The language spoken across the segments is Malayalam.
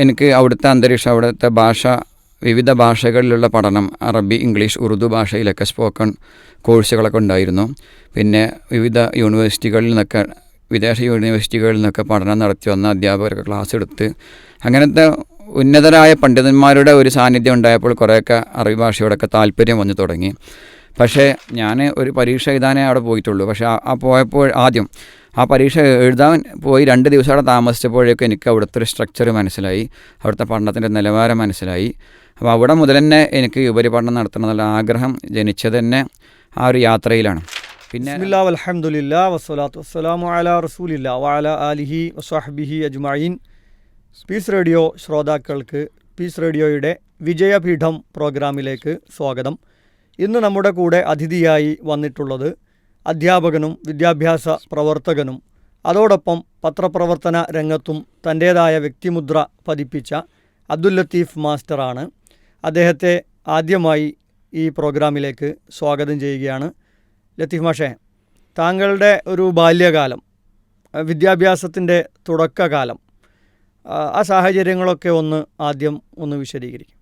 എനിക്ക് അവിടുത്തെ അന്തരീക്ഷം അവിടുത്തെ ഭാഷ വിവിധ ഭാഷകളിലുള്ള പഠനം അറബി ഇംഗ്ലീഷ് ഉറുദു ഭാഷയിലൊക്കെ സ്പോക്കൺ കോഴ്സുകളൊക്കെ ഉണ്ടായിരുന്നു. പിന്നെ വിവിധ യൂണിവേഴ്സിറ്റികളിൽ നിന്നൊക്കെ വിദേശ യൂണിവേഴ്സിറ്റികളിൽ നിന്നൊക്കെ പഠനം നടത്തി വന്ന അധ്യാപകരൊക്കെ ക്ലാസ് എടുത്ത് അങ്ങനത്തെ ഉന്നതരായ പണ്ഡിതന്മാരുടെ ഒരു സാന്നിധ്യം ഉണ്ടായപ്പോൾ കുറേയൊക്കെ അറബി ഭാഷയോടൊക്കെ താല്പര്യം വന്നു തുടങ്ങി. പക്ഷേ ഞാൻ ഒരു പരീക്ഷ എഴുതാനേ അവിടെ പോയിട്ടുള്ളൂ. പക്ഷേ ആ- പോയപ്പോൾ ആദ്യം ആ പരീക്ഷ എഴുതാൻ പോയി രണ്ട് ദിവസം അവിടെ താമസിച്ചപ്പോഴേക്കും എനിക്ക് അവിടുത്തെ ഒരു സ്ട്രക്ചർ മനസ്സിലായി. അവിടുത്തെ പഠനത്തിന്റെ നിലവാരം മനസ്സിലായി. അപ്പോൾ അവിടെ മുതൽ തന്നെ എനിക്ക് ഉപരിപഠനം നടത്തണമെന്നുള്ള ആഗ്രഹം ജനിച്ചത് തന്നെ ആ ഒരു യാത്രയിലാണ്. പിന്നെ വസ്സലാത്തു വസ്സലാമു പീസ് റേഡിയോ ശ്രോതാക്കൾക്ക് പീസ് റേഡിയോയുടെ വിജയപീഠം പ്രോഗ്രാമിലേക്ക് സ്വാഗതം. ഇന്ന് നമ്മുടെ കൂടെ അതിഥിയായി വന്നിട്ടുള്ളത് അധ്യാപകനും വിദ്യാഭ്യാസ പ്രവർത്തകനും. അതോടൊപ്പം പത്രപ്രവർത്തന രംഗത്തും തന്റേതായ വ്യക്തിമുദ്ര പതിപ്പിച്ച അബ്ദുൽ ലത്തീഫ് മാസ്റ്ററാണ്. അദ്ദേഹത്തെ ആദ്യമായി ഈ പ്രോഗ്രാമിലേക്ക് സ്വാഗതം ചെയ്യുകയാണ് ലത്തീഫ് മാഷേ. താങ്കളുടെ ഒരു ബാല്യകാലം വിദ്യാഭ്യാസത്തിന്റെ തുടക്കകാലം ആ, ആ സാഹചര്യങ്ങളൊക്കെ ഒന്ന് ആദ്യം ഒന്ന് വിശദീകരിക്കും.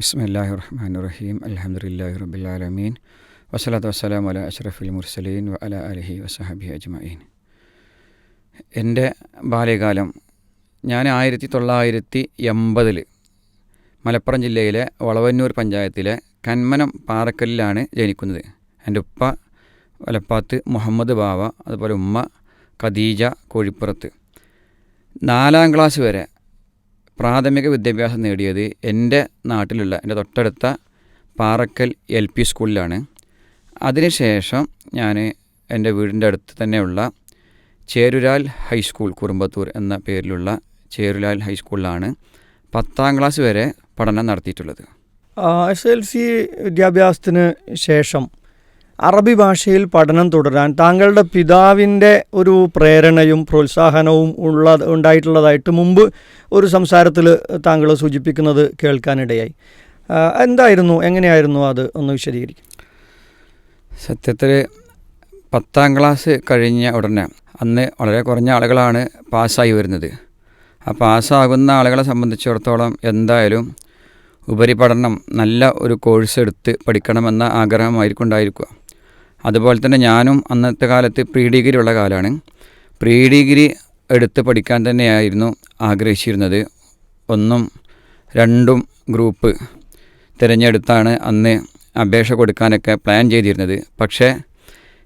ബിസ്മില്ലാഹി റഹ്മാൻ റഹീം. അലഹമുല്ലാ റബിലാലമീൻ വസ്സലാത്തു വസ്സലാം അല അഷ്റഫുൽ മുർസലീൻ വ അല അലഹി വസഹബി അജ്മഈൻ എന്റെ ബാല്യകാലം ഞാൻ ആയിരത്തി തൊള്ളായിരത്തി എൺപതിൽ മലപ്പുറം ജില്ലയിലെ വളവന്നൂർ പഞ്ചായത്തിലെ കന്മനം പാറക്കല്ലിലാണ് ജനിക്കുന്നത്. എന്റെ ഉപ്പ വലപ്പാത്ത് മുഹമ്മദ് ബാവ അതുപോലെ ഉമ്മ ഖദീജ കോഴിപ്പുറത്ത്. നാലാം ക്ലാസ് വരെ പ്രാഥമിക വിദ്യാഭ്യാസം നേടിയത് എന്റെ നാട്ടിലുള്ള എന്റെ തൊട്ടടുത്ത പാറക്കൽ എൽ പി സ്കൂളിലാണ്. അതിനുശേഷം ഞാൻ എന്റെ വീടിന്റെ അടുത്ത് തന്നെയുള്ള ചേരുരാൽ ഹൈസ്കൂൾ കുറുമ്പത്തൂർ എന്ന പേരിലുള്ള ചേരുലാൽ ഹൈസ്കൂളിലാണ് പത്താം ക്ലാസ് വരെ പഠനം നടത്തിയിട്ടുള്ളത്. എസ് എൽ സി വിദ്യാഭ്യാസത്തിന് ശേഷം അറബി ഭാഷയിൽ പഠനം തുടരാൻ താങ്കളുടെ പിതാവിന്റെ ഒരു പ്രേരണയും പ്രോത്സാഹനവും ഉള്ള ഉണ്ടായിട്ടുള്ളതായിട്ട് മുമ്പ് ഒരു സംസാരത്തിൽ താങ്കൾ സൂചിപ്പിക്കുന്നത് കേൾക്കാനിടയായി. എന്തായിരുന്നു എങ്ങനെയായിരുന്നു അത്? ഒന്ന് വിശദീകരിക്കും. സത്യത്തിൽ പത്താം ക്ലാസ് കഴിഞ്ഞ ഉടനെ അന്ന് വളരെ കുറഞ്ഞ ആളുകളാണ് പാസ്സായി വരുന്നത്. ആ പാസ്സാകുന്ന ആളുകളെ സംബന്ധിച്ചിടത്തോളം എന്തായാലും ഉപരിപഠനം നല്ല ഒരു കോഴ്സ് എടുത്ത് പഠിക്കണമെന്ന ആഗ്രഹമായിരിക്കും ഉണ്ടായിരിക്കുക അതുപോലെ തന്നെ ഞാനും അന്നത്തെ കാലത്ത് പ്രീ ഡിഗ്രി ഉള്ള കാലമാണ് പ്രീ ഡിഗ്രി എടുത്ത് പഠിക്കാൻ തന്നെയായിരുന്നു ആഗ്രഹിച്ചിരുന്നത്. ഒന്നും രണ്ടും ഗ്രൂപ്പ് തിരഞ്ഞെടുത്താണ് അന്ന് അപേക്ഷ കൊടുക്കാനൊക്കെ പ്ലാൻ ചെയ്തിരുന്നത്. പക്ഷേ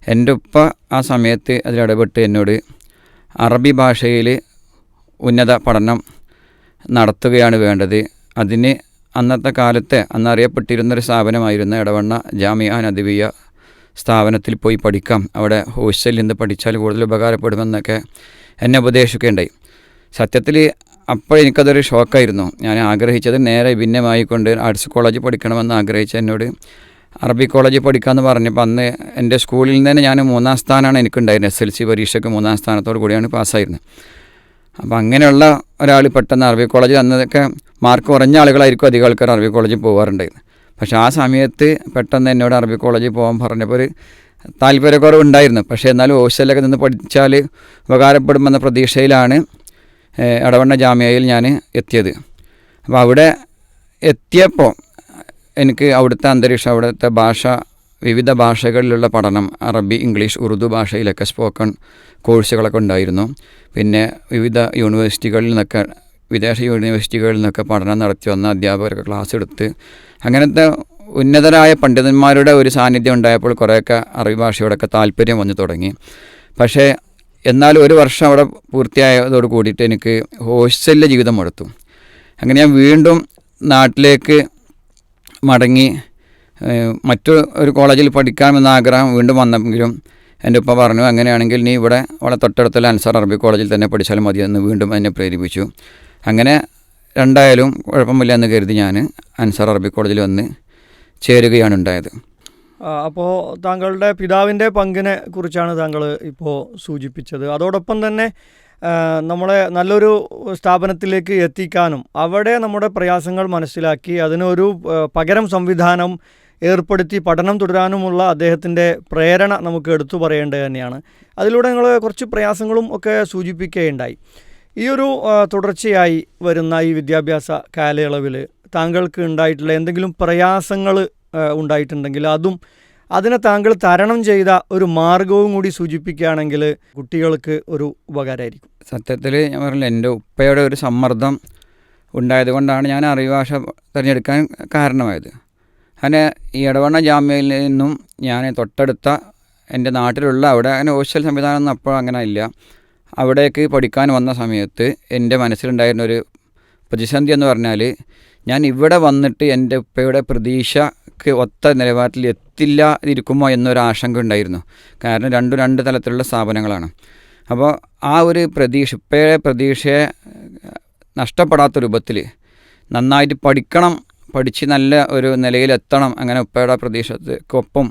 എന്റെ ഉപ്പ ആ സമയത്ത് അതിലിടപെട്ട് എന്നോട് അറബി ഭാഷയിൽ ഉന്നത പഠനം നടത്തുകയാണ് വേണ്ടത്. അതിന് അന്നത്തെ കാലത്തെ അന്നറിയപ്പെട്ടിരുന്നൊരു സ്ഥാപനമായിരുന്ന ഇടവണ്ണ ജാമിയ നദിവിയ സ്ഥാപനത്തിൽ പോയി പഠിക്കാം. അവിടെ ഹോസ്റ്റലിൽ നിന്ന് പഠിച്ചാൽ കൂടുതൽ ഉപകാരപ്പെടുമെന്നൊക്കെ എന്നെ ഉപദേശിക്കുകയുണ്ടായി. സത്യത്തിൽ അപ്പോൾ എനിക്കതൊരു ഷോക്കായിരുന്നു. ഞാൻ ആഗ്രഹിച്ചത് നേരെ ഭിന്നമായിക്കൊണ്ട് ആർട്സ് കോളേജ് പഠിക്കണമെന്ന് ആഗ്രഹിച്ച എന്നോട് അറബി കോളേജിൽ പഠിക്കാമെന്ന് പറഞ്ഞപ്പോൾ അന്ന് എന്റെ സ്കൂളിൽ നിന്ന് തന്നെ ഞാൻ മൂന്നാം സ്ഥാനമാണ് എനിക്കുണ്ടായിരുന്നത്. എസ് എൽ സി പരീക്ഷയ്ക്ക് മൂന്നാം സ്ഥാനത്തോടു കൂടിയാണ് പാസ്സായിരുന്നത്. അപ്പോൾ അങ്ങനെയുള്ള ഒരാൾ പെട്ടെന്ന് അറബി കോളേജിൽ അന്നതൊക്കെ മാർക്ക് കുറഞ്ഞ ആളുകളായിരിക്കും അധികം ആൾക്കാർ അറബി കോളേജിൽ പോകാറുണ്ടായിരുന്നു പക്ഷേ ആ സമയത്ത് പെട്ടെന്ന് എന്നോട് അറബി കോളേജിൽ പോകാൻ പറഞ്ഞപ്പോൾ ഒരു താല്പര്യക്കുറവുണ്ടായിരുന്നു. പക്ഷേ എന്നാലും ഹോസ്റ്റലിലൊക്കെ നിന്ന് പഠിച്ചാൽ ഉപകാരപ്പെടുമെന്ന പ്രതീക്ഷയിലാണ് എടവണ്ണ ജാമ്യയിൽ ഞാൻ എത്തിയത്. അപ്പോൾ അവിടെ എത്തിയപ്പോൾ എനിക്ക് അവിടുത്തെ അന്തരീക്ഷം അവിടുത്തെ ഭാഷ വിവിധ ഭാഷകളിലുള്ള പഠനം അറബി ഇംഗ്ലീഷ് ഉറുദു ഭാഷയിലൊക്കെ സ്പോക്കൺ കോഴ്സുകളൊക്കെ ഉണ്ടായിരുന്നു. പിന്നെ വിവിധ യൂണിവേഴ്സിറ്റികളിൽ നിന്നൊക്കെ വിദേശ യൂണിവേഴ്സിറ്റികളിൽ നിന്നൊക്കെ പഠനം നടത്തി വന്ന അധ്യാപകരൊക്കെ ക്ലാസ് എടുത്ത് അങ്ങനത്തെ ഉന്നതരായ പണ്ഡിതന്മാരുടെ ഒരു സാന്നിധ്യം ഉണ്ടായപ്പോൾ കുറേയൊക്കെ അറബി ഭാഷയോടൊക്കെ താല്പര്യം വന്നു തുടങ്ങി. പക്ഷേ എന്നാലും ഒരു വർഷം അവിടെ പൂർത്തിയായതോട് കൂടിയിട്ട് എനിക്ക് ഹോസ്റ്റലിലെ ജീവിതം മടുത്തു. അങ്ങനെ ഞാൻ വീണ്ടും നാട്ടിലേക്ക് മടങ്ങി മറ്റു ഒരു കോളേജിൽ പഠിക്കാമെന്ന ആഗ്രഹം വീണ്ടും വന്നെങ്കിലും എന്റെ ഉപ്പ പറഞ്ഞു അങ്ങനെയാണെങ്കിൽ നീ ഇവിടെ വളരെ തൊട്ടടുത്തുള്ള അൻസാർ അറബി കോളേജിൽ തന്നെ പഠിച്ചാലും മതി എന്ന് വീണ്ടും എന്നെ പ്രേരിപ്പിച്ചു. അങ്ങനെ രണ്ടായാലും കുഴപ്പമില്ല എന്ന് കരുതി ഞാൻ അൻസാർ അറബി കോളേജിൽ വന്ന് ചേരുകയാണ് ഉണ്ടായത്. അപ്പോൾ താങ്കളുടെ പിതാവിന്റെ പങ്കിനെ കുറിച്ചാണ് താങ്കൾ ഇപ്പോൾ സൂചിപ്പിച്ചത്. അതോടൊപ്പം തന്നെ നമ്മളെ നല്ലൊരു സ്ഥാപനത്തിലേക്ക് എത്തിക്കാനും അവിടെ നമ്മുടെ പ്രയാസങ്ങൾ മനസ്സിലാക്കി അതിനൊരു പകരം സംവിധാനം ഏർപ്പെടുത്തി പഠനം തുടരാനുമുള്ള അദ്ദേഹത്തിന്റെ പ്രേരണ നമുക്ക് എടുത്തു പറയേണ്ടത് തന്നെയാണ്. അതിലൂടെ നിങ്ങൾ കുറച്ച് പ്രയാസങ്ങളും ഒക്കെ സൂചിപ്പിക്കുകയുണ്ടായി. ഈ ഒരു തുടർച്ചയായി വരുന്ന ഈ വിദ്യാഭ്യാസ കാലയളവിൽ താങ്കൾക്ക് ഉണ്ടായിട്ടുള്ള എന്തെങ്കിലും പ്രയാസങ്ങൾ ഉണ്ടായിട്ടുണ്ടെങ്കിൽ അതും അതിനെ താങ്കൾ തരണം ചെയ്ത ഒരു മാർഗവും കൂടി സൂചിപ്പിക്കുകയാണെങ്കിൽ കുട്ടികൾക്ക് ഒരു ഉപകാരമായിരിക്കും. സത്യത്തിൽ ഞാൻ പറഞ്ഞില്ല എന്റെ ഉപ്പയുടെ ഒരു സമ്മർദ്ദം ഉണ്ടായതുകൊണ്ടാണ് ഞാൻ അറിവാഷ തിരഞ്ഞെടുക്കാൻ കാരണമായത്. അങ്ങനെ ഈ ഇടവണ്ണ ജാമ്യയിൽ നിന്നും ഞാൻ തൊട്ടടുത്ത എന്റെ നാട്ടിലുള്ള അവിടെ അങ്ങനെ ഹോസ്റ്റൽ സംവിധാനമൊന്നും അപ്പോൾ അങ്ങനെ ഇല്ല. അവിടേക്ക് പഠിക്കാൻ വന്ന സമയത്ത് എന്റെ മനസ്സിലുണ്ടായിരുന്ന ഒരു പ്രതിസന്ധി എന്ന് പറഞ്ഞാൽ ഞാൻ ഇവിടെ വന്നിട്ട് എന്റെ ഉപ്പയുടെ പ്രതീക്ഷക്ക് ഒത്ത നിലവാരത്തിൽ എത്തില്ല ഇരിക്കുമോ എന്നൊരു ആശങ്ക ഉണ്ടായിരുന്നു. കാരണം രണ്ടും രണ്ട് തലത്തിലുള്ള സ്ഥാപനങ്ങളാണ്. അപ്പോൾ ആ ഒരു പ്രതീക്ഷ ഇപ്പോഴെ പ്രതീക്ഷയെ നഷ്ടപ്പെടാത്ത രൂപത്തിൽ നന്നായിട്ട് പഠിക്കണം പഠിച്ച് നല്ല ഒരു നിലയിലെത്തണം അങ്ങനെ ഉപ്പയുടെ പ്രതീക്ഷക്കൊപ്പം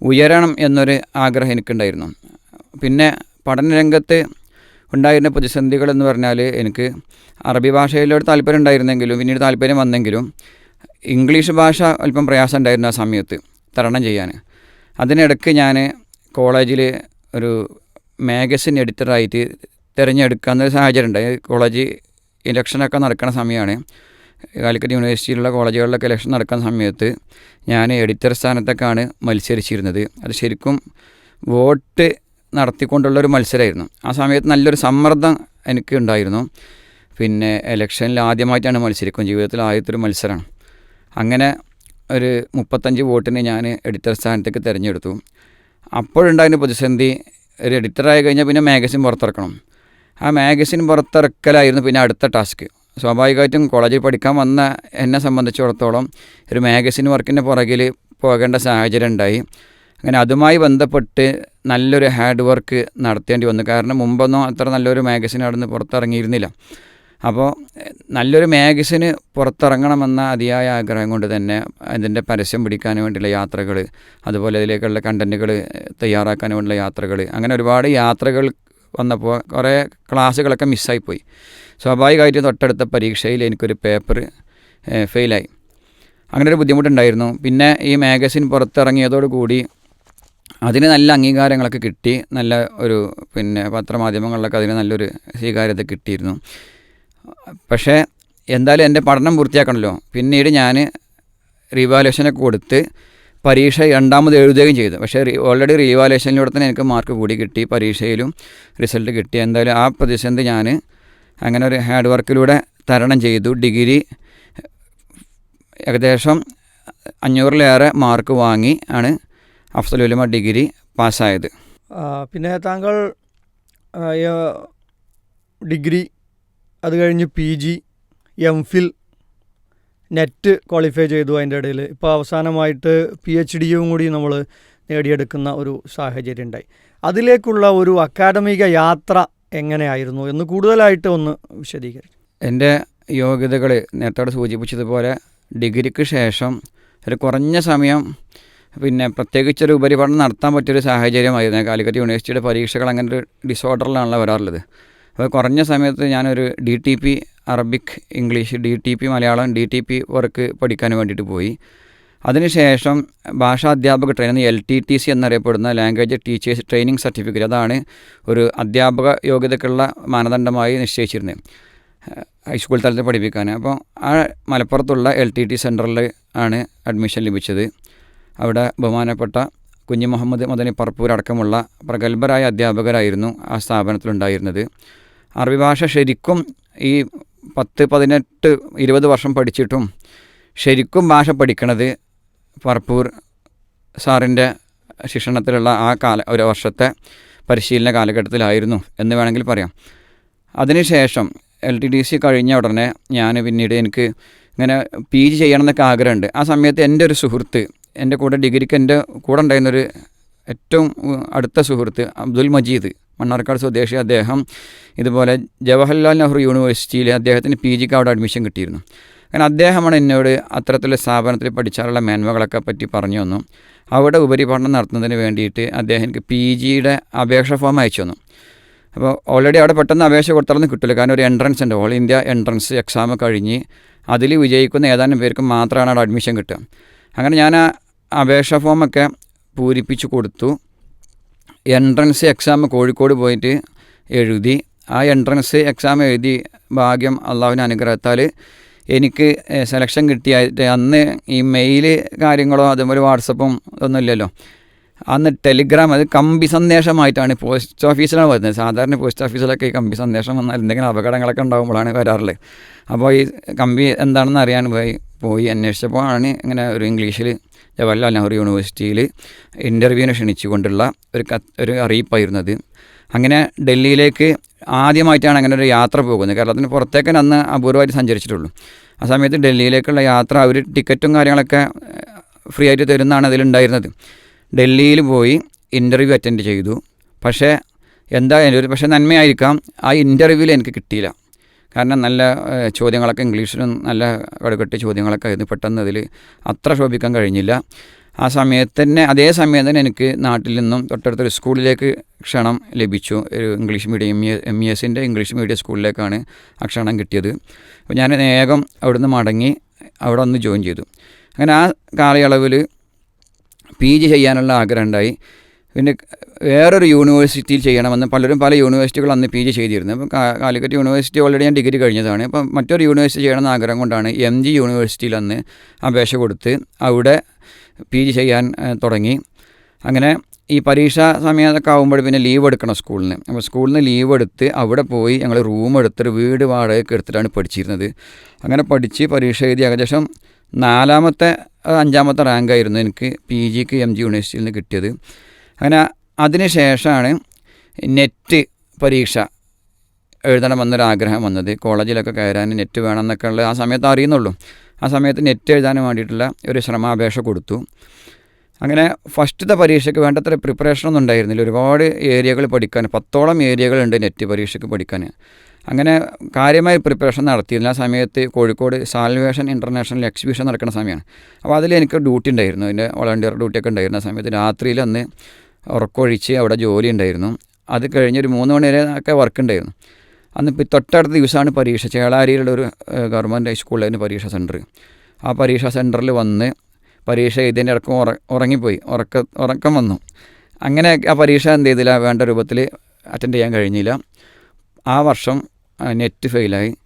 ഉയരണം എന്നൊരു ആഗ്രഹം എനിക്കുണ്ടായിരുന്നു. പിന്നെ പഠനരംഗത്ത് ഉണ്ടായിരുന്ന പ്രതിസന്ധികൾ എന്ന് പറഞ്ഞാൽ എനിക്ക് അറബി ഭാഷയിലൊരു താല്പര്യം ഉണ്ടായിരുന്നെങ്കിലും പിന്നീട് താല്പര്യം വന്നെങ്കിലും ഇംഗ്ലീഷ് ഭാഷ അല്പം പ്രയാസം ഉണ്ടായിരുന്നു ആ സമയത്ത് തരണം ചെയ്യാൻ. അതിനിടയ്ക്ക് ഞാൻ കോളേജിൽ ഒരു മാഗസിൻ എഡിറ്ററായിട്ട് തിരഞ്ഞെടുക്കാവുന്ന ഒരു സാഹചര്യം ഉണ്ടായി. കോളേജ് ഇലക്ഷനൊക്കെ നടക്കുന്ന സമയമാണ്. കാലിക്കറ്റ് യൂണിവേഴ്സിറ്റിയിലുള്ള കോളേജുകളിലൊക്കെ ഇലക്ഷൻ നടക്കുന്ന സമയത്ത് ഞാൻ എഡിറ്റർ സ്ഥാനത്തൊക്കെയാണ് മത്സരിച്ചിരുന്നത്. അത് ശരിക്കും വോട്ട് നടത്തിക്കൊണ്ടുള്ളൊരു മത്സരമായിരുന്നു. ആ സമയത്ത് നല്ലൊരു സമ്മർദ്ദം എനിക്ക് ഉണ്ടായിരുന്നു. പിന്നെ ഇലക്ഷനിൽ ആദ്യമായിട്ടാണ് മത്സരിക്കും ജീവിതത്തിൽ ആദ്യത്തെ ഒരു മത്സരമാണ്. അങ്ങനെ ഒരു മുപ്പത്തഞ്ച് വോട്ടിന് ഞാൻ എഡിറ്റർ സ്ഥാനത്തേക്ക് തിരഞ്ഞെടുത്തു. അപ്പോഴുണ്ടായിരുന്ന പ്രതിസന്ധി ഒരു എഡിറ്ററായി കഴിഞ്ഞാൽ പിന്നെ മാഗസിൻ പുറത്തിറക്കണം. ആ മാഗസിൻ പുറത്തിറക്കലായിരുന്നു പിന്നെ അടുത്ത ടാസ്ക് സ്വാഭാവികമായിട്ടും കോളേജിൽ പഠിക്കാൻ വന്ന എന്നെ സംബന്ധിച്ചിടത്തോളം ഒരു മാഗസിൻ വർക്കിന്റെ പുറകിൽ പോകേണ്ട സാഹചര്യം ഉണ്ടായി. അങ്ങനെ അതുമായി ബന്ധപ്പെട്ട് നല്ലൊരു ഹാർഡ് വർക്ക് നടത്തേണ്ടി വന്നു. കാരണം മുമ്പൊന്നും അത്ര നല്ലൊരു മാഗസിൻ അവിടെ നിന്ന് പുറത്തിറങ്ങിയിരുന്നില്ല. അപ്പോൾ നല്ലൊരു മാഗസിന് പുറത്തിറങ്ങണമെന്ന അതിയായ ആഗ്രഹം കൊണ്ട് തന്നെ അതിന്റെ പരസ്യം പിടിക്കാൻ വേണ്ടിയുള്ള യാത്രകൾ അതുപോലെ അതിലേക്കുള്ള കണ്ടന്റുകൾ തയ്യാറാക്കാൻ വേണ്ടിയുള്ള യാത്രകൾ അങ്ങനെ ഒരുപാട് യാത്രകൾ വന്നപ്പോൾ കുറേ ക്ലാസ്സുകളൊക്കെ മിസ്സായിപ്പോയി. സ്വാഭാവികമായിട്ടും തൊട്ടടുത്ത പരീക്ഷയിൽ എനിക്കൊരു പേപ്പർ ഫെയിലായി. അങ്ങനെ ഒരു ബുദ്ധിമുട്ടുണ്ടായിരുന്നു. പിന്നെ ഈ മാഗസിൻ പുറത്തിറങ്ങിയതോടുകൂടി അതിന് നല്ല അംഗീകാരങ്ങളൊക്കെ കിട്ടി. നല്ല ഒരു പിന്നെ പത്രമാധ്യമങ്ങളിലൊക്കെ അതിന് നല്ലൊരു സ്വീകാര്യത കിട്ടിയിരുന്നു. പക്ഷേ എന്തായാലും എന്റെ പഠനം പൂർത്തിയാക്കണമല്ലോ. പിന്നീട് ഞാൻ റീവാലുവേഷനൊക്കെ കൊടുത്ത് പരീക്ഷ രണ്ടാമത് എഴുതുകയും ചെയ്തു. പക്ഷേ ഓൾറെഡി റീവാലുവേഷനിലൂടെ തന്നെ എനിക്ക് മാർക്ക് കൂടി കിട്ടി. പരീക്ഷയിലും റിസൾട്ട് കിട്ടി. എന്തായാലും ആ പ്രതിസന്ധി ഞാൻ അങ്ങനെ ഒരു ഹാർഡ് വർക്കിലൂടെ തരണം ചെയ്തു. ഡിഗ്രി ഏകദേശം അഞ്ഞൂറിലേറെ മാർക്ക് വാങ്ങി ആണ് അഫ്സലുലമ ഡിഗ്രി പാസ്സായത്. പിന്നെ താങ്കൾ ഡിഗ്രി അത് കഴിഞ്ഞ് P G M Phil NET qualify ചെയ്തു അതിന്റെ ഇടയിൽ. ഇപ്പോൾ അവസാനമായിട്ട് പി എച്ച് ഡിയും കൂടി നമ്മൾ നേടിയെടുക്കുന്ന ഒരു സാഹചര്യം ഉണ്ടായി. അതിലേക്കുള്ള ഒരു അക്കാഡമിക യാത്ര എങ്ങനെയായിരുന്നു എന്ന് കൂടുതലായിട്ട് ഒന്ന് വിശദീകരിക്കും. എന്റെ യോഗ്യതകൾ നേരത്തോടെ സൂചിപ്പിച്ചതുപോലെ ഡിഗ്രിക്ക് ശേഷം ഒരു കുറഞ്ഞ സമയം പിന്നെ പ്രത്യേകിച്ചൊരു ഉപരിപഠനം നടത്താൻ പറ്റിയൊരു സാഹചര്യമായിരുന്നു. കാലിക്കറ്റ് യൂണിവേഴ്സിറ്റിയുടെ പരീക്ഷകൾ അങ്ങനെ ഒരു ഡിസോർഡറിലാണല്ലോ വരാറുള്ളത്. അപ്പോൾ കുറഞ്ഞ സമയത്ത് ഞാനൊരു D T P Arabic English D T P Malayalam D T P work പഠിക്കാൻ വേണ്ടിയിട്ട് പോയി. അതിനുശേഷം ഭാഷാ അധ്യാപക training L T T C എന്നറിയപ്പെടുന്ന ലാംഗ്വേജ് ടീച്ചേഴ്സ് ട്രെയിനിങ് സർട്ടിഫിക്കറ്റ് അതാണ് ഒരു അധ്യാപക യോഗ്യതയ്ക്കുള്ള മാനദണ്ഡമായി നിശ്ചയിച്ചിരുന്നത് ഹൈസ്കൂൾ തലത്തിൽ പഠിപ്പിക്കാൻ. അപ്പോൾ ആ മലപ്പുറത്തുള്ള എൽ ടി ടി സെന്ററിൽ ആണ് അഡ്മിഷൻ ലഭിച്ചത്. അവിടെ ബഹുമാനപ്പെട്ട കുഞ്ഞു മുഹമ്മദ് മദനി പറപ്പൂർ അടക്കമുള്ള പ്രഗത്ഭരായ അധ്യാപകരായിരുന്നു ആ സ്ഥാപനത്തിലുണ്ടായിരുന്നത്. അറബി ഭാഷ ശരിക്കും ഈ പത്ത് പതിനെട്ട് ഇരുപത് വർഷം പഠിച്ചിട്ടും ശരിക്കും ഭാഷ പഠിക്കണത് പർപ്പൂർ സാറിന്റെ ശിക്ഷണത്തിലുള്ള ആ കാല ഒരു വർഷത്തെ പരിശീലന കാലഘട്ടത്തിലായിരുന്നു എന്ന് വേണമെങ്കിൽ പറയാം. അതിനുശേഷം എൽ ടി ഡി സി കഴിഞ്ഞ ഉടനെ ഞാൻ പിന്നീട് എനിക്ക് ഇങ്ങനെ പി ജി ചെയ്യണം എന്നൊക്കെ ആഗ്രഹമുണ്ട്. ആ സമയത്ത് എന്റെ ഒരു സുഹൃത്ത് എന്റെ കൂടെ ഡിഗ്രിക്ക് എന്റെ കൂടെ ഉണ്ടായിരുന്നൊരു ഏറ്റവും അടുത്ത സുഹൃത്ത് അബ്ദുൽ മജീദ് മണ്ണാർക്കാട് സ്വദേശി അദ്ദേഹം ഇതുപോലെ ജവഹർലാൽ നെഹ്റു യൂണിവേഴ്സിറ്റിയിൽ അദ്ദേഹത്തിന് പി ജിക്ക് അവിടെ അഡ്മിഷൻ കിട്ടിയിരുന്നു. അങ്ങനെ അദ്ദേഹമാണ് എന്നോട് അത്തരത്തിലുള്ള സ്ഥാപനത്തിൽ പഠിച്ചാലുള്ള മേന്മകളൊക്കെ പറ്റി പറഞ്ഞു തന്നു. അവിടെ ഉപരിപഠനം നടത്തുന്നതിന് വേണ്ടിയിട്ട് അദ്ദേഹം എനിക്ക് പി ജിയുടെ അപേക്ഷ ഫോം അയച്ചു തന്നു. അപ്പോൾ ഓൾറെഡി അവിടെ പെട്ടെന്ന് അപേക്ഷ കൊടുത്താലൊന്നും കിട്ടില്ല കാരണം ഒരു എൻട്രൻസ് ഉണ്ട്. ഓൾ ഇന്ത്യ എൻട്രൻസ് എക്സാം കഴിഞ്ഞ് അതിൽ വിജയിക്കുന്ന ഏതാനും പേർക്ക് മാത്രമാണ് അവിടെ അഡ്മിഷൻ കിട്ടുക. അങ്ങനെ ഞാൻ ആ അപേക്ഷ ഫോമൊക്കെ പൂരിപ്പിച്ച് കൊടുത്തു. എൻട്രൻസ് എക്സാം കോഴിക്കോട് പോയിട്ട് എഴുതി. ആ എൻട്രൻസ് എക്സാം എഴുതി ഭാഗ്യം അള്ളാഹുവിന്റെ അനുഗ്രഹത്താൽ എനിക്ക് സെലക്ഷൻ കിട്ടിയായിട്ട് അന്ന് ഈ മെയിൽ കാര്യങ്ങളോ അതുപോലെ വാട്സപ്പും ഒന്നും ഇല്ലല്ലോ. അന്ന് ടെലിഗ്രാം അത് കമ്പി സന്ദേശമായിട്ടാണ് പോസ്റ്റ് ഓഫീസിലാണ് വരുന്നത്. സാധാരണ പോസ്റ്റ് ഓഫീസിലൊക്കെ ഈ കമ്പി സന്ദേശം വന്നാൽ എന്തെങ്കിലും അപകടങ്ങളൊക്കെ ഉണ്ടാകുമ്പോഴാണ് വരാറുള്ളത്. അപ്പോൾ ഈ കമ്പി എന്താണെന്ന് അറിയാൻ പോയി പോയി അന്വേഷിച്ചപ്പോൾ ആണ് ഇങ്ങനെ ഒരു ഇംഗ്ലീഷിൽ ജവഹർലാൽ നെഹ്റു യൂണിവേഴ്സിറ്റിയിൽ ഇന്റർവ്യൂവിന് ക്ഷണിച്ചുകൊണ്ടുള്ള ഒരു ഒരു അറിയിപ്പായിരുന്നത് അങ്ങനെ ഡൽഹിയിലേക്ക് ആദ്യമായിട്ടാണ് അങ്ങനെ ഒരു യാത്ര പോകുന്നത്. കേരളത്തിന് പുറത്തേക്ക് അന്ന് അപൂർവമായിട്ട് സഞ്ചരിച്ചിട്ടുള്ളൂ. ആ സമയത്ത് ഡൽഹിയിലേക്കുള്ള യാത്ര അവർ ടിക്കറ്റും കാര്യങ്ങളൊക്കെ ഫ്രീ ആയിട്ട് തരുന്നതാണ് അതിലുണ്ടായിരുന്നത്. ഡൽഹിയിൽ പോയി ഇന്റർവ്യൂ അറ്റൻഡ് ചെയ്തു. പക്ഷേ എന്തായാലും ഒരു പക്ഷേ നന്മയായിരിക്കാം ആ ഇന്റർവ്യൂവിൽ എനിക്ക് കിട്ടിയില്ല. കാരണം നല്ല ചോദ്യങ്ങളൊക്കെ ഇംഗ്ലീഷിലും നല്ല കടുകെട്ട് ചോദ്യങ്ങളൊക്കെ ആയിരുന്നു പെട്ടെന്ന് അതിൽ അത്ര ശോഭിക്കാൻ കഴിഞ്ഞില്ല. ആ സമയത്ത് തന്നെ അതേ സമയം തന്നെ എനിക്ക് നാട്ടിൽ നിന്നും തൊട്ടടുത്തൊരു സ്കൂളിലേക്ക് ക്ഷണം ലഭിച്ചു. ഒരു English medium M E M E എസിന്റെ ഇംഗ്ലീഷ് മീഡിയം സ്കൂളിലേക്കാണ് ആ ക്ഷണം കിട്ടിയത്. അപ്പോൾ ഞാൻ വേഗം അവിടുന്ന് മടങ്ങി അവിടെ ഒന്ന് ജോയിൻ ചെയ്തു. അങ്ങനെ ആ കാലയളവിൽ പി ജി ചെയ്യാനുള്ള ആഗ്രഹം ഉണ്ടായി. പിന്നെ വേറൊരു യൂണിവേഴ്സിറ്റിയിൽ ചെയ്യണമെന്ന് പലരും പല യൂണിവേഴ്സിറ്റികൾ അന്ന് പി ജി ചെയ്തിരുന്നു. അപ്പോൾ കാലിക്കറ്റ് യൂണിവേഴ്സിറ്റി ഓൾറെഡി ഞാൻ ഡിഗ്രി കഴിഞ്ഞതാണ്. അപ്പം മറ്റൊരു യൂണിവേഴ്സിറ്റി ചെയ്യണമെന്ന് ആഗ്രഹം കൊണ്ടാണ് എം ജി യൂണിവേഴ്സിറ്റിയിൽ അന്ന് അപേക്ഷ കൊടുത്ത് അവിടെ പി ജി ചെയ്യാൻ തുടങ്ങി. അങ്ങനെ ഈ പരീക്ഷാ സമയത്തൊക്കെ ആകുമ്പോൾ പിന്നെ ലീവ് എടുക്കണം സ്കൂളിൽ നിന്ന് അപ്പോൾ സ്കൂളിൽ നിന്ന് ലീവ് എടുത്ത് അവിടെ പോയി ഞങ്ങൾ റൂം എടുത്തൊരു വീട് വാടകയ്ക്ക് എടുത്തിട്ടാണ് പഠിച്ചിരുന്നത്. അങ്ങനെ പഠിച്ച് പരീക്ഷ എഴുതി ഏകദേശം നാലാമത്തെ അഞ്ചാമത്തെ റാങ്കായിരുന്നു എനിക്ക് പി ജിക്ക് എം ജി യൂണിവേഴ്സിറ്റിയിൽ നിന്ന് കിട്ടിയത്. അങ്ങനെ അതിന് ശേഷമാണ് നെറ്റ് പരീക്ഷ എഴുതണമെന്നൊരാഗ്രഹം വന്നത്. കോളേജിലൊക്കെ കയറാൻ നെറ്റ് വേണമെന്നൊക്കെ ഉള്ള ആ സമയത്ത് അറിയുന്നുള്ളൂ. ആ സമയത്ത് നെറ്റ് എഴുതാൻ വേണ്ടിയിട്ടുള്ള ഒരു ശ്രമാപേക്ഷ കൊടുത്തു. അങ്ങനെ ഫസ്റ്റത്തെ പരീക്ഷയ്ക്ക് വേണ്ടത്ര പ്രിപ്പറേഷനൊന്നും ഉണ്ടായിരുന്നില്ല. ഒരുപാട് ഏരിയകൾ പഠിക്കാൻ പത്തോളം ഏരിയകളുണ്ട് നെറ്റ് പരീക്ഷയ്ക്ക് പഠിക്കാൻ. അങ്ങനെ കാര്യമായ പ്രിപ്പറേഷൻ നടത്തിയിരുന്ന. ആ സമയത്ത് കോഴിക്കോട് സാൽവേഷൻ ഇന്റർനാഷണൽ എക്സിബിഷൻ നടക്കുന്ന സമയമാണ്. അപ്പോൾ അതിൽ എനിക്ക് ഡ്യൂട്ടി ഉണ്ടായിരുന്നു. അതിന്റെ വളണ്ടിയർ ഡ്യൂട്ടിയൊക്കെ ഉണ്ടായിരുന്ന സമയത്ത്. രാത്രിയിൽ അന്ന് ഉറക്കമൊഴിച്ച് അവിടെ ജോലി ഉണ്ടായിരുന്നു അത് കഴിഞ്ഞൊരു മൂന്ന് മണി വരെ ഒക്കെ വർക്ക് ഉണ്ടായിരുന്നു അന്ന് ഇപ്പോൾ തൊട്ടടുത്ത ദിവസമാണ് പരീക്ഷ. ചേളാരിയിലുള്ള ഒരു ഗവൺമെന്റ് ഹൈസ്കൂളിലായിരുന്നു പരീക്ഷ സെന്റർ ആ പരീക്ഷാ സെന്ററിൽ വന്ന് പരീക്ഷ എഴുതിയതിന്റെ ഇടക്കം ഉറ ഉറങ്ങിപ്പോയി. ഉറക്ക ഉറക്കം വന്നു. അങ്ങനെ ആ പരീക്ഷ എന്ത് ചെയ്തില്ല വേണ്ട രൂപത്തിൽ അറ്റൻഡ് ചെയ്യാൻ കഴിഞ്ഞില്ല. ആ വർഷം നെറ്റ് ഫെയിലായി.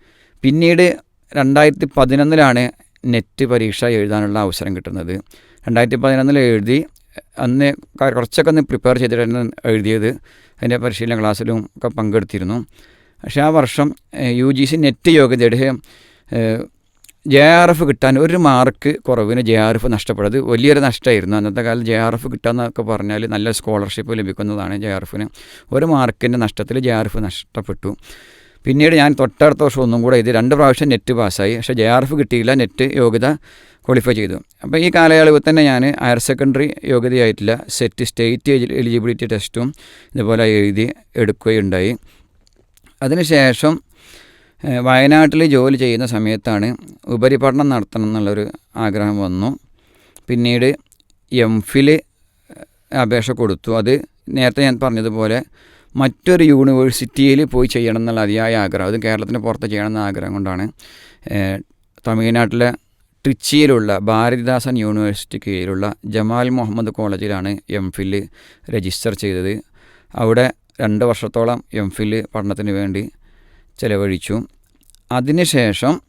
പിന്നീട് രണ്ടായിരത്തി പതിനൊന്നിലാണ് നെറ്റ് പരീക്ഷ എഴുതാനുള്ള അവസരം കിട്ടുന്നത്. രണ്ടായിരത്തി പതിനൊന്നിൽ എഴുതി അന്ന് കുറച്ചൊക്കെ ഒന്ന് പ്രിപ്പയർ ചെയ്തിട്ടായിരുന്നു എഴുതിയത്. അതിന്റെ പരിശീലന ക്ലാസ്സിലും ഒക്കെ പങ്കെടുത്തിരുന്നു. പക്ഷേ ആ വർഷം യു ജി സി നെറ്റ് യോഗ്യതയുടെ ജെ ആർ എഫ് കിട്ടാൻ ഒരു മാർക്ക് കുറവിന് ജെ ആർ എഫ് നഷ്ടപ്പെടുന്നത് വലിയൊരു നഷ്ടമായിരുന്നു. അന്നത്തെ കാലത്ത് ജെ ആർ എഫ് കിട്ടാന്നൊക്കെ പറഞ്ഞാൽ നല്ല സ്കോളർഷിപ്പ് ലഭിക്കുന്നതാണ് ജെ ആർ എഫിന്. ഒരു മാർക്കിന്റെ നഷ്ടത്തിൽ ജെ ആർ എഫ് നഷ്ടപ്പെട്ടു. പിന്നീട് ഞാൻ തൊട്ടടുത്ത വർഷം ഒന്നും കൂടെ ഇത് രണ്ട് പ്രാവശ്യം നെറ്റ് പാസ്സായി. പക്ഷേ ജെ ആർ എഫ് കിട്ടിയില്ല നെറ്റ് യോഗ്യത ക്വാളിഫൈ ചെയ്തു. അപ്പോൾ ഈ കാലയളവിൽ തന്നെ ഞാൻ ഹയർ സെക്കൻഡറി യോഗ്യതയായിട്ടില്ല. സെറ്റ് സ്റ്റേറ്റ് എലിജിബിലിറ്റി ടെസ്റ്റും ഇതുപോലെ എഴുതി എടുക്കുകയുണ്ടായി. അതിനുശേഷം വയനാട്ടിൽ ജോലി ചെയ്യുന്ന സമയത്താണ് ഉപരിപഠനം നടത്തണം എന്നുള്ളൊരു ആഗ്രഹം വന്നു. പിന്നീട് എം ഫിൽ അപേക്ഷ കൊടുത്തു. അത് നേരത്തെ ഞാൻ പറഞ്ഞതുപോലെ മറ്റൊരു യൂണിവേഴ്സിറ്റിയിൽ പോയി ചെയ്യണം എന്നുള്ള അതിയായ ആഗ്രഹം. അത് കേരളത്തിന് പുറത്ത് ചെയ്യണം എന്ന ആഗ്രഹം കൊണ്ടാണ് തമിഴ്നാട്ടിലെ ട്രിച്ചിയിലുള്ള ഭാരതിദാസൻ യൂണിവേഴ്സിറ്റിക്ക് കീഴിലുള്ള ജമാൽ മുഹമ്മദ് കോളേജിലാണ് എം ഫിൽ രജിസ്റ്റർ ചെയ്തത്. അവിടെ രണ്ട് വർഷത്തോളം എം ഫിൽ പഠനത്തിന് വേണ്ടി ചിലവഴിച്ചു. അതിനുശേഷം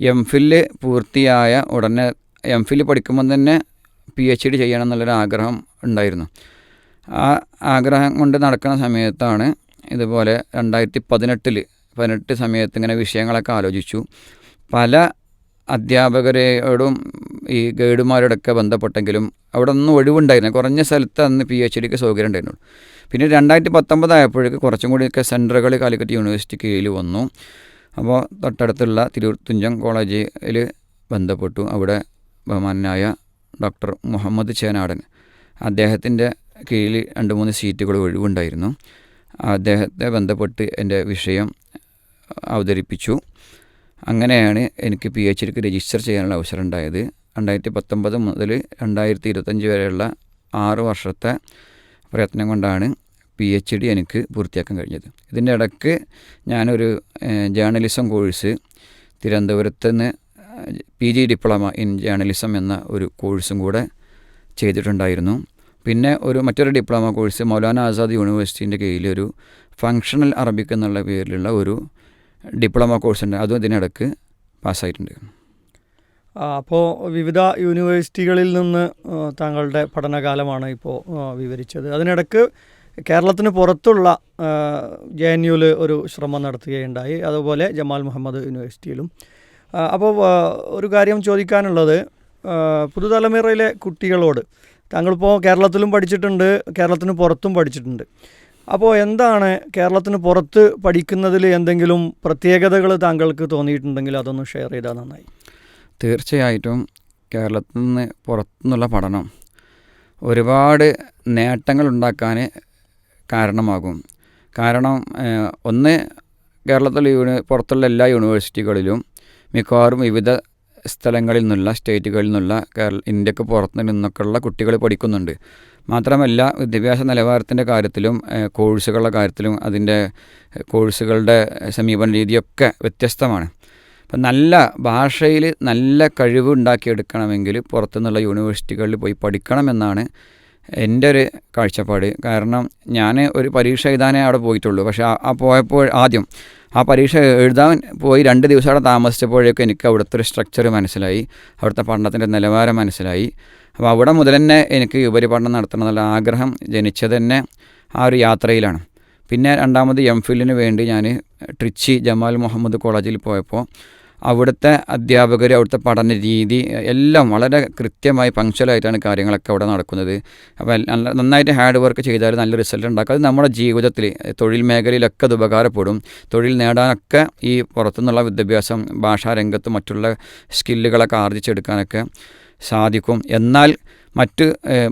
എം ഫില്ല് പൂർത്തിയായ ഉടനെ എം ഫില്ല് പഠിക്കുമ്പം തന്നെ പി എച്ച് ഡി ചെയ്യണം എന്നുള്ളൊരു ആഗ്രഹം ഉണ്ടായിരുന്നു. ആ ആഗ്രഹം കൊണ്ട് നടക്കുന്ന സമയത്താണ് ഇതുപോലെ രണ്ടായിരത്തി പതിനെട്ടിൽ പതിനെട്ട് സമയത്ത് ഇങ്ങനെ വിഷയങ്ങളൊക്കെ ആലോചിച്ചു. പല അധ്യാപകരോടും ഈ ഗൈഡുമാരോടൊക്കെ ബന്ധപ്പെട്ടെങ്കിലും അവിടെ ഒന്നും ഒഴിവുണ്ടായിരുന്നു കുറഞ്ഞ സ്ഥലത്ത് അന്ന് പി എച്ച് ഡിക്ക് സൗകര്യം ഉണ്ടായിരുന്നു. പിന്നെ രണ്ടായിരത്തി പത്തൊമ്പതായപ്പോഴേക്ക് കുറച്ചും കൂടിയൊക്കെ സെന്ററുകൾ കാലിക്കറ്റ് യൂണിവേഴ്സിറ്റി കീഴിൽ വന്നു. അപ്പോൾ തൊട്ടടുത്തുള്ള തിരൂർ കോളേജിൽ ബന്ധപ്പെട്ടു. അവിടെ ബഹുമാനായ ഡോക്ടർ മുഹമ്മദ് ചേനാടൻ അദ്ദേഹത്തിന്റെ കീഴിൽ രണ്ട് മൂന്ന് സീറ്റുകൾ ഒഴിവുണ്ടായിരുന്നു. അദ്ദേഹത്തെ ബന്ധപ്പെട്ട് എന്റെ വിഷയം അവതരിപ്പിച്ചു. അങ്ങനെയാണ് എനിക്ക് പി എച്ച് ഡിക്ക് രജിസ്റ്റർ ചെയ്യാനുള്ള അവസരം ഉണ്ടായത്. രണ്ടായിരത്തി പത്തൊമ്പത് മുതൽ രണ്ടായിരത്തി ഇരുപത്തഞ്ച് വരെയുള്ള ആറ് വർഷത്തെ പ്രയത്നം കൊണ്ടാണ് പി എച്ച് ഡി എനിക്ക് പൂർത്തിയാക്കാൻ കഴിഞ്ഞത്. ഇതിന്റെ ഇടയ്ക്ക് ഞാനൊരു ജേർണലിസം കോഴ്സ് തിരുവനന്തപുരത്ത് നിന്ന് P G diploma in journalism എന്ന ഒരു കോഴ്സും കൂടെ ചെയ്തിട്ടുണ്ടായിരുന്നു. പിന്നെ ഒരു മറ്റൊരു ഡിപ്ലോമ കോഴ്സ് മൗലാന ആസാദ് യൂണിവേഴ്സിറ്റീന്റെ കീഴിൽ ഒരു ഫങ്ഷണൽ അറബിക് എന്നുള്ള പേരിലുള്ള ഒരു ഡിപ്ലോമ കോഴ്സ് ഉണ്ട് അതും ഇതിനിടക്ക് പാസ്സായിട്ടുണ്ട്. അപ്പോൾ വിവിധ യൂണിവേഴ്സിറ്റികളിൽ നിന്ന് താങ്കളുടെ പഠനകാലമാണ് ഇപ്പോൾ വിവരിച്ചത്. അതിനിടക്ക് കേരളത്തിന് പുറത്തുള്ള ജെ എൻ യുവിൽ ഒരു ശ്രമം നടത്തുകയുണ്ടായി. അതുപോലെ ജമാൽ മുഹമ്മദ് യൂണിവേഴ്സിറ്റിയിലും. അപ്പോൾ ഒരു കാര്യം ചോദിക്കാനുള്ളത് പുതുതലമുറയിലെ കുട്ടികളോട് താങ്കളിപ്പോൾ കേരളത്തിലും പഠിച്ചിട്ടുണ്ട് കേരളത്തിന് പുറത്തും പഠിച്ചിട്ടുണ്ട്. അപ്പോൾ എന്താണ് കേരളത്തിന് പുറത്ത് പഠിക്കുന്നതിൽ എന്തെങ്കിലും പ്രത്യേകതകൾ താങ്കൾക്ക് തോന്നിയിട്ടുണ്ടെങ്കിൽ അതൊന്ന് ഷെയർ ചെയ്താൽ നന്നായി. തീർച്ചയായിട്ടും കേരളത്തിൽ നിന്ന് പുറത്തുനിന്നുള്ള പഠനം ഒരുപാട് നേട്ടങ്ങൾ ഉണ്ടാക്കാൻ കാരണമാകും. കാരണം ഒന്ന് കേരളത്തിലെ യൂണി പുറത്തുള്ള എല്ലാ യൂണിവേഴ്സിറ്റികളിലും മിക്കവാറും വിവിധ സ്ഥലങ്ങളിൽ നിന്നുള്ള സ്റ്റേറ്റുകളിൽ നിന്നുള്ള കേരള ഇന്ത്യയ്ക്ക് പുറത്ത് നിന്നൊക്കെയുള്ള കുട്ടികൾ പഠിക്കുന്നുണ്ട്. മാത്രമല്ല വിദ്യാഭ്യാസ നിലവാരത്തിന്റെ കാര്യത്തിലും കോഴ്സുകളുടെ കാര്യത്തിലും അതിന്റെ കോഴ്സുകളുടെ സമീപന രീതിയൊക്കെ വ്യത്യസ്തമാണ്. അപ്പം നല്ല ഭാഷയിൽ നല്ല കഴിവ് ഉണ്ടാക്കിയെടുക്കണമെങ്കിൽ പുറത്തുനിന്നുള്ള യൂണിവേഴ്സിറ്റികളിൽ പോയി പഠിക്കണമെന്നാണ് എന്റെ ഒരു കാഴ്ചപ്പാട്. കാരണം ഞാൻ ഒരു പരീക്ഷ എഴുതാനേ അവിടെ പോയിട്ടുള്ളൂ. പക്ഷേ ആ- പോയപ്പോൾ ആദ്യം ആ പരീക്ഷ എഴുതാൻ പോയി രണ്ട് ദിവസം അവിടെ താമസിച്ചപ്പോഴേക്കും എനിക്ക് അവിടുത്തെ ഒരു സ്ട്രക്ചർ മനസ്സിലായി. അവിടുത്തെ പഠനത്തിന്റെ നിലവാരം മനസ്സിലായി. അപ്പോൾ അവിടെ മുതൽ തന്നെ എനിക്ക് ഉപരിപഠനം നടത്തണം എന്നുള്ള ആഗ്രഹം ജനിച്ചത് തന്നെ ആ ഒരു യാത്രയിലാണ്. പിന്നെ രണ്ടാമത് എം ഫില്ലിന് വേണ്ടി ഞാൻ ട്രിച്ചി ജമാൽ മുഹമ്മദ് കോളേജിൽ പോയപ്പോൾ അവിടുത്തെ അധ്യാപകർ അവിടുത്തെ പഠന രീതി എല്ലാം വളരെ കൃത്യമായി പങ്ക്ച്വലായിട്ടാണ് കാര്യങ്ങളൊക്കെ അവിടെ നടക്കുന്നത്. അപ്പോൾ നല്ല നന്നായിട്ട് ഹാർഡ് വർക്ക് ചെയ്താൽ നല്ല റിസൾട്ട് ഉണ്ടാക്കും. അത് നമ്മുടെ ജീവിതത്തിൽ തൊഴിൽ മേഖലയിലൊക്കെ അത് ഉപകാരപ്പെടും. തൊഴിൽ നേടാനൊക്കെ ഈ പുറത്തുനിന്നുള്ള വിദ്യാഭ്യാസം ഭാഷാ രംഗത്ത് മറ്റുള്ള സ്കില്ലുകളൊക്കെ ആർജിച്ചെടുക്കാനൊക്കെ സാധിക്കും. എന്നാൽ മറ്റ്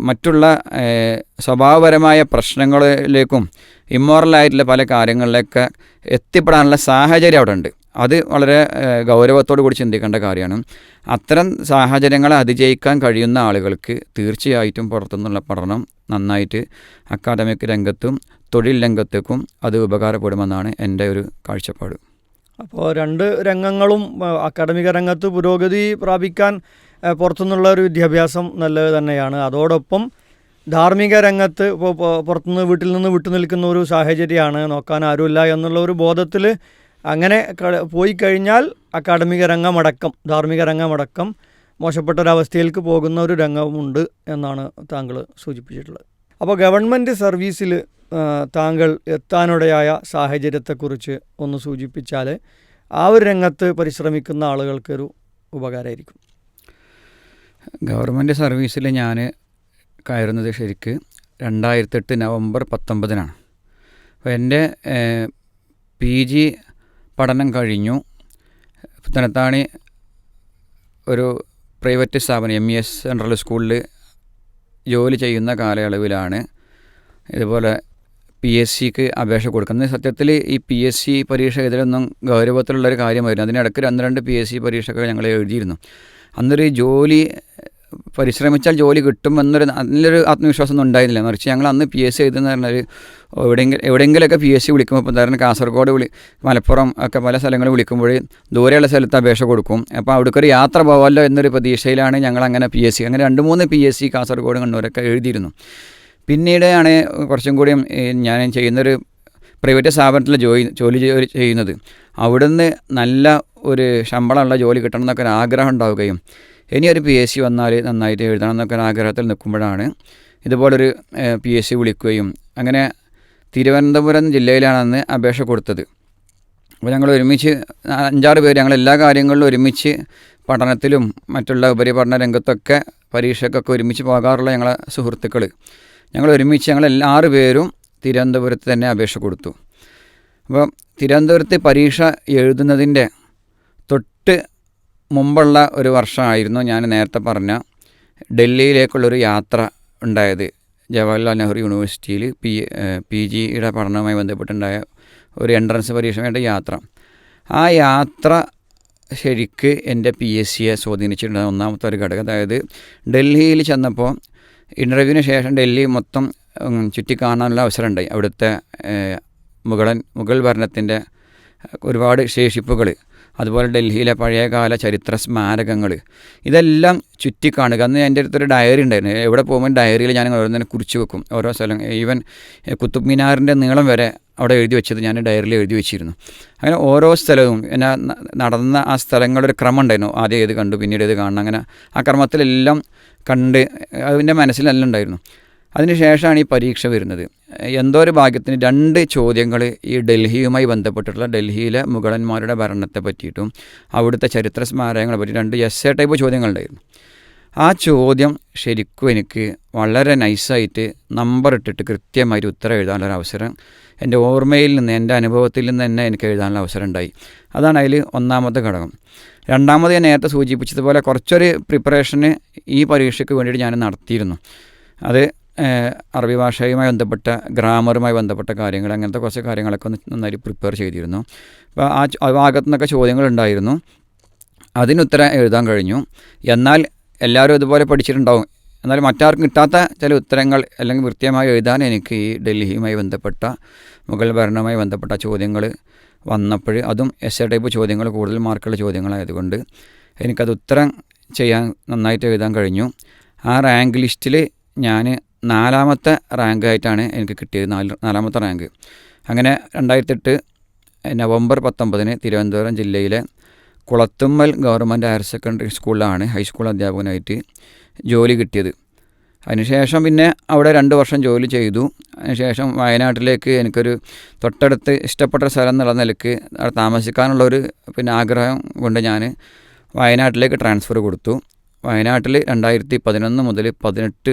മറ്റുള്ള സ്വഭാവപരമായ പ്രശ്നങ്ങളിലേക്കും ഇമ്മോറലായിട്ടുള്ള പല കാര്യങ്ങളിലേക്ക് എത്തിപ്പെടാനുള്ള സാഹചര്യം അവിടെ ഉണ്ട് അത് വളരെ ഗൗരവത്തോടു കൂടി ചിന്തിക്കേണ്ട കാര്യമാണ്. അത്തരം സാഹചര്യങ്ങളെ അതിജയിക്കാൻ കഴിയുന്ന ആളുകൾക്ക് തീർച്ചയായിട്ടും പുറത്തുനിന്നുള്ള പഠനം നന്നായിട്ട് അക്കാദമിക് രംഗത്തും തൊഴിൽ രംഗത്തേക്കും അത് ഉപകാരപ്പെടുമെന്നാണ് എന്റെ ഒരു കാഴ്ചപ്പാട്. അപ്പോൾ രണ്ട് രംഗങ്ങളും അക്കാദമിക രംഗത്ത് പുരോഗതി പ്രാപിക്കാൻ പുറത്തുനിന്നുള്ള ഒരു വിദ്യാഭ്യാസം നല്ലത് തന്നെയാണ്. അതോടൊപ്പം ധാർമ്മിക രംഗത്ത് ഇപ്പോൾ പുറത്തുനിന്ന് വീട്ടിൽ നിന്ന് വിട്ടു നിൽക്കുന്ന ഒരു സാഹചര്യമാണ്. നോക്കാൻ ആരുമില്ല എന്നുള്ള ഒരു ബോധത്തിൽ അങ്ങനെ പോയി കഴിഞ്ഞാൽ അക്കാഡമിക രംഗമടക്കം ധാർമ്മിക രംഗമടക്കം മോശപ്പെട്ട ഒരവസ്ഥയിലേക്ക് പോകുന്ന ഒരു രംഗമുണ്ട് എന്നാണ് താങ്കൾ സൂചിപ്പിച്ചിട്ടുള്ളത്. അപ്പോൾ ഗവൺമെന്റ് സർവീസിൽ താങ്കൾ എത്താനിടയായ സാഹചര്യത്തെക്കുറിച്ച് ഒന്ന് സൂചിപ്പിച്ചാൽ ആ ഒരു രംഗത്ത് പരിശ്രമിക്കുന്ന ആളുകൾക്കൊരു ഉപകാരമായിരിക്കും. ഗവൺമെന്റ് സർവീസിൽ ഞാൻ കയറുന്നത് ശരിക്ക് രണ്ടായിരത്തെട്ട് നവംബർ പത്തൊമ്പതിനാണ്. അപ്പോൾ എന്റെ പി ജി പഠനം കഴിഞ്ഞു. പുത്തനത്താണി ഒരു പ്രൈവറ്റ് സ്ഥാപനം എം ഇ എസ് സെൻട്രൽ സ്കൂളിൽ ജോലി ചെയ്യുന്ന കാലയളവിലാണ്. ഇതുപോലെ പി എസ് സിക്ക് അപേക്ഷ കൊടുക്കുന്നത്. സത്യത്തിൽ ഈ പി എസ് സി പരീക്ഷ ഇതിലൊന്നും ഗൗരവത്തിലുള്ളൊരു കാര്യമായിരുന്നു. അതിനിടയ്ക്ക് രണ്ട് രണ്ട് പി എസ് സി പരീക്ഷകൾ ഞങ്ങൾ എഴുതിയിരുന്നു. അന്നൊരു ജോലി പരിശ്രമിച്ചാൽ ജോലി കിട്ടും എന്നൊരു നല്ലൊരു ആത്മവിശ്വാസം ഉണ്ടായിരുന്നില്ല. മറിച്ച് ഞങ്ങൾ അന്ന് പി എസ് സി എഴുതുന്ന പറഞ്ഞാൽ എവിടെയെങ്കിലും എവിടെയെങ്കിലുമൊക്കെ പി എസ് സി വിളിക്കുമ്പോൾ ഇപ്പോൾ ഉദാഹരണം കാസർഗോഡ് വിളി മലപ്പുറം ഒക്കെ പല സ്ഥലങ്ങളിൽ വിളിക്കുമ്പോൾ ദൂരെയുള്ള സ്ഥലത്ത് അപേക്ഷ കൊടുക്കും. അപ്പോൾ അവിടേക്ക് ഒരു യാത്ര പോകാമല്ലോ എന്നൊരു പ്രതീക്ഷയിലാണ് ഞങ്ങൾ അങ്ങനെ പി എസ് സി അങ്ങനെ രണ്ട് മൂന്ന് പി എസ് സി കാസർഗോഡ് കണ്ണൂരൊക്കെ എഴുതിയിരുന്നു. പിന്നീടാണ് കുറച്ചും കൂടി ഞാൻ ചെയ്യുന്നൊരു പ്രൈവറ്റ് സ്ഥാപനത്തിൽ ജോലി ജോലി ചെയ്യ- ചെയ്യുന്നത്. അവിടുന്ന് നല്ല ഒരു ശമ്പളമുള്ള ജോലി കിട്ടണം എന്നൊക്കെ ഒരു ആഗ്രഹം ഉണ്ടാവുകയും ഇനി ഒരു പി എസ് സി വന്നാൽ നന്നായിട്ട് എഴുതണം എന്നൊക്കെ ആഗ്രഹത്തിൽ നിൽക്കുമ്പോഴാണ് ഇതുപോലൊരു പി എസ് സി വിളിക്കുകയും അങ്ങനെ തിരുവനന്തപുരം ജില്ലയിലാണ് അന്ന് അപേക്ഷ കൊടുത്തത്. അപ്പോൾ ഞങ്ങൾ ഒരുമിച്ച് അഞ്ചാറ് പേര് ഞങ്ങൾ എല്ലാ കാര്യങ്ങളിലും ഒരുമിച്ച് പഠനത്തിലും മറ്റുള്ള ഉപരിപഠന രംഗത്തൊക്കെ പരീക്ഷയ്ക്കൊക്കെ ഒരുമിച്ച് പോകാറുള്ള ഞങ്ങളെ സുഹൃത്തുക്കൾ ഞങ്ങൾ ഒരുമിച്ച് ഞങ്ങൾ എല്ലാ ആറ് പേരും തിരുവനന്തപുരത്ത് തന്നെ അപേക്ഷ കൊടുത്തു. അപ്പോൾ തിരുവനന്തപുരത്ത് പരീക്ഷ എഴുതുന്നതിന്റെ തൊട്ട് മുമ്പുള്ള ഒരു വർഷമായിരുന്നു ഞാൻ നേരത്തെ പറഞ്ഞ ഡൽഹിയിലേക്കുള്ളൊരു യാത്ര ഉണ്ടായത്. ജവഹർലാൽ നെഹ്റു യൂണിവേഴ്സിറ്റിയിൽ പി പി ജിയുടെ പഠനവുമായി ബന്ധപ്പെട്ടുണ്ടായ ഒരു എൻട്രൻസ് പരീക്ഷ വേണ്ട യാത്ര. ആ യാത്ര ശരിക്ക് എന്റെ പി എസ് സിയെ സ്വാധീനിച്ചിട്ടുണ്ട്. ഒന്നാമത്തെ ഒരു ഘടകം. അതായത് ഡൽഹിയിൽ ചെന്നപ്പോൾ ഇന്റർവ്യൂവിന് ശേഷം ഡൽഹി മൊത്തം ചുറ്റിക്കാണാനുള്ള അവസരമുണ്ടായി. അവിടുത്തെ മുഗളൻ മുഗൾ ഭരണത്തിന്റെ ഒരുപാട് ശേഷിപ്പുകൾ. അതുപോലെ ഡൽഹിയിലെ പഴയകാല ചരിത്ര സ്മാരകങ്ങൾ ഇതെല്ലാം ചുറ്റിക്കാണുക. അന്ന് എന്റെ അടുത്തൊരു ഡയറി ഉണ്ടായിരുന്നു. എവിടെ പോകുമ്പോൾ ഡയറിയിൽ ഞാൻ ഓരോന്നിനെ കുറിച്ച് വെക്കും. ഓരോ സ്ഥലം ഈവൻ കുത്തുബ് മിനാറിന്റെ നീളം വരെ അവിടെ എഴുതി വെച്ചത് ഞാൻ ഡയറിയിൽ എഴുതി വെച്ചിരുന്നു. അങ്ങനെ ഓരോ സ്ഥലവും എന്നെ നടന്ന ആ സ്ഥലങ്ങളുടെ ഒരു ക്രമം ഉണ്ടായിരുന്നു ആദ്യം ഏത് കണ്ടു പിന്നീട് ഏത് കാണണം. അങ്ങനെ ആ ക്രമത്തിലെല്ലാം കണ്ട് അതിന്റെ മനസ്സിലെല്ലാം ഉണ്ടായിരുന്നു. അതിനുശേഷമാണ് ഈ പരീക്ഷ വരുന്നത്. എന്തോ ഒരു ഭാഗ്യത്തിന് രണ്ട് ചോദ്യങ്ങൾ ഈ ഡൽഹിയുമായി ബന്ധപ്പെട്ടിട്ടുള്ള ഡൽഹിയിലെ മുഗളന്മാരുടെ ഭരണത്തെ പറ്റിയിട്ടും അവിടുത്തെ ചരിത്ര സ്മാരകങ്ങളെ പറ്റി രണ്ട് എസ് എ ടൈപ്പ് ചോദ്യങ്ങളുണ്ടായിരുന്നു. ആ ചോദ്യം ശരിക്കും എനിക്ക് വളരെ നൈസായിട്ട് നമ്പർ ഇട്ടിട്ട് കൃത്യമായിട്ട് ഉത്തരം എഴുതാനുള്ള അവസരം എന്റെ ഓർമ്മയിൽ നിന്ന് എന്റെ അനുഭവത്തിൽ നിന്ന് തന്നെ എനിക്ക് എഴുതാനുള്ള അവസരം ഉണ്ടായി. അതാണ് അതിൽ ഒന്നാമത്തെ ഘടകം. രണ്ടാമത് ഞാൻ നേരത്തെ സൂചിപ്പിച്ചതുപോലെ കുറച്ചൊരു പ്രിപ്പറേഷന് ഈ പരീക്ഷയ്ക്ക് വേണ്ടിയിട്ട് ഞാൻ നടത്തിയിരുന്നു. അത് അറബി ഭാഷയുമായി ബന്ധപ്പെട്ട ഗ്രാമറുമായി ബന്ധപ്പെട്ട കാര്യങ്ങൾ അങ്ങനത്തെ കുറച്ച് കാര്യങ്ങളൊക്കെ ഒന്ന് നന്നായി പ്രിപ്പയർ ചെയ്തിരുന്നു. അപ്പോൾ ആ ഭാഗത്തു നിന്നൊക്കെ ചോദ്യങ്ങളുണ്ടായിരുന്നു. അതിനുത്തരം എഴുതാൻ കഴിഞ്ഞു. എന്നാൽ എല്ലാവരും ഇതുപോലെ പഠിച്ചിട്ടുണ്ടാവും. എന്നാൽ മറ്റാർക്കും കിട്ടാത്ത ചില ഉത്തരങ്ങൾ അല്ലെങ്കിൽ കൃത്യമായി എഴുതാൻ എനിക്ക് ഈ ഡൽഹിയുമായി ബന്ധപ്പെട്ട മുഗൾ ഭരണവുമായി ബന്ധപ്പെട്ട ചോദ്യങ്ങൾ വന്നപ്പോൾ അതും എസ് എ ടൈപ്പ് ചോദ്യങ്ങൾ കൂടുതൽ മാർക്കുള്ള ചോദ്യങ്ങളായതുകൊണ്ട് എനിക്കത് ഉത്തരം ചെയ്യാൻ നന്നായിട്ട് എഴുതാൻ കഴിഞ്ഞു. ആ റാങ്ക് ലിസ്റ്റിൽ ഞാൻ നാലാമത്തെ റാങ്ക് ആയിട്ടാണ് എനിക്ക് കിട്ടിയത്. നാല് നാലാമത്തെ റാങ്ക് അങ്ങനെ രണ്ടായിരത്തെട്ട് നവംബർ പത്തൊമ്പതിന് തിരുവനന്തപുരം ജില്ലയിലെ കുളത്തുമ്മൽ ഗവൺമെന്റ് ഹയർ സെക്കൻഡറി സ്കൂളിലാണ് ഹൈസ്കൂൾ അധ്യാപകനായിട്ട് ജോലി കിട്ടിയത്. അതിനുശേഷം പിന്നെ അവിടെ രണ്ട് വർഷം ജോലി ചെയ്തു. അതിനുശേഷം വയനാട്ടിലേക്ക് എനിക്കൊരു തൊട്ടടുത്ത് ഇഷ്ടപ്പെട്ട സ്ഥലം എന്നുള്ള നിലയ്ക്ക് അവിടെ താമസിക്കാനുള്ളൊരു പിന്നെ ആഗ്രഹം കൊണ്ട് ഞാൻ വയനാട്ടിലേക്ക് ട്രാൻസ്ഫർ കൊടുത്തു. വയനാട്ടിൽ രണ്ടായിരത്തി പതിനൊന്ന് മുതൽ പതിനെട്ട്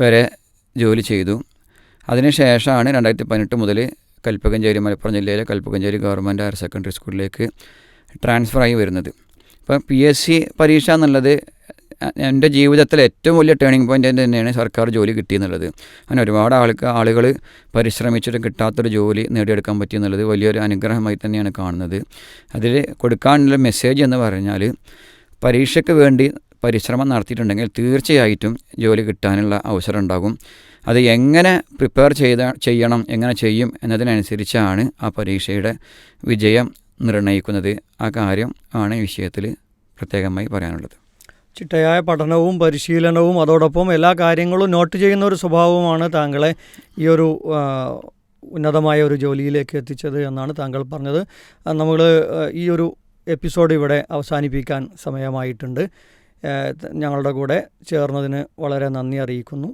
വരെ ജോലി ചെയ്തു. അതിനുശേഷമാണ് രണ്ടായിരത്തി പതിനെട്ട് മുതൽ കൽപ്പകഞ്ചേരി മലപ്പുറം ജില്ലയിലെ കൽപ്പകഞ്ചേരി ഗവൺമെന്റ് ഹയർ സെക്കൻഡറി സ്കൂളിലേക്ക് ട്രാൻസ്ഫർ ആയി വരുന്നത്. ഇപ്പം പി എസ് സി പരീക്ഷ എന്നുള്ളത് എന്റെ ജീവിതത്തിലെ ഏറ്റവും വലിയ ടേണിംഗ് പോയിന്റ് തന്നെയാണ് സർക്കാർ ജോലി കിട്ടിയെന്നുള്ളത്. അങ്ങനെ ഒരുപാട് ആൾക്ക് ആളുകൾ പരിശ്രമിച്ചിട്ട് കിട്ടാത്തൊരു ജോലി നേടിയെടുക്കാൻ പറ്റിയെന്നുള്ളത് വലിയൊരു അനുഗ്രഹമായി തന്നെയാണ് കാണുന്നത്. അതിൽ കൊടുക്കാനുള്ള മെസ്സേജ് എന്ന് പറഞ്ഞാൽ പരീക്ഷയ്ക്ക് വേണ്ടി പരിശ്രമം നടത്തിയിട്ടുണ്ടെങ്കിൽ തീർച്ചയായിട്ടും ജോലി കിട്ടാനുള്ള അവസരം ഉണ്ടാകും. അത് എങ്ങനെ പ്രിപ്പയർ ചെയ്ത ചെയ്യണം എങ്ങനെ ചെയ്യും എന്നതിനനുസരിച്ചാണ് ആ പരീക്ഷയുടെ വിജയം നിർണയിക്കുന്നത് ആ കാര്യം ആണ് ഈ വിഷയത്തിൽ പ്രത്യേകമായി പറയാനുള്ളത്. ചിട്ടയായ പഠനവും പരിശീലനവും അതോടൊപ്പം എല്ലാ കാര്യങ്ങളും നോട്ട് ചെയ്യുന്ന ഒരു സ്വഭാവമാണ് താങ്കളെ ഈ ഒരു ഉന്നതമായ ഒരു ജോലിയിലേക്ക് എത്തിച്ചത് എന്നാണ് താങ്കൾ പറഞ്ഞത്. നമ്മൾ ഈ ഒരു എപ്പിസോഡ് ഇവിടെ അവസാനിപ്പിക്കാൻ സമയമായിട്ടുണ്ട്. ഞങ്ങളുടെ കൂടെ ചേർന്നതിന് വളരെ നന്ദി അറിയിക്കുന്നു.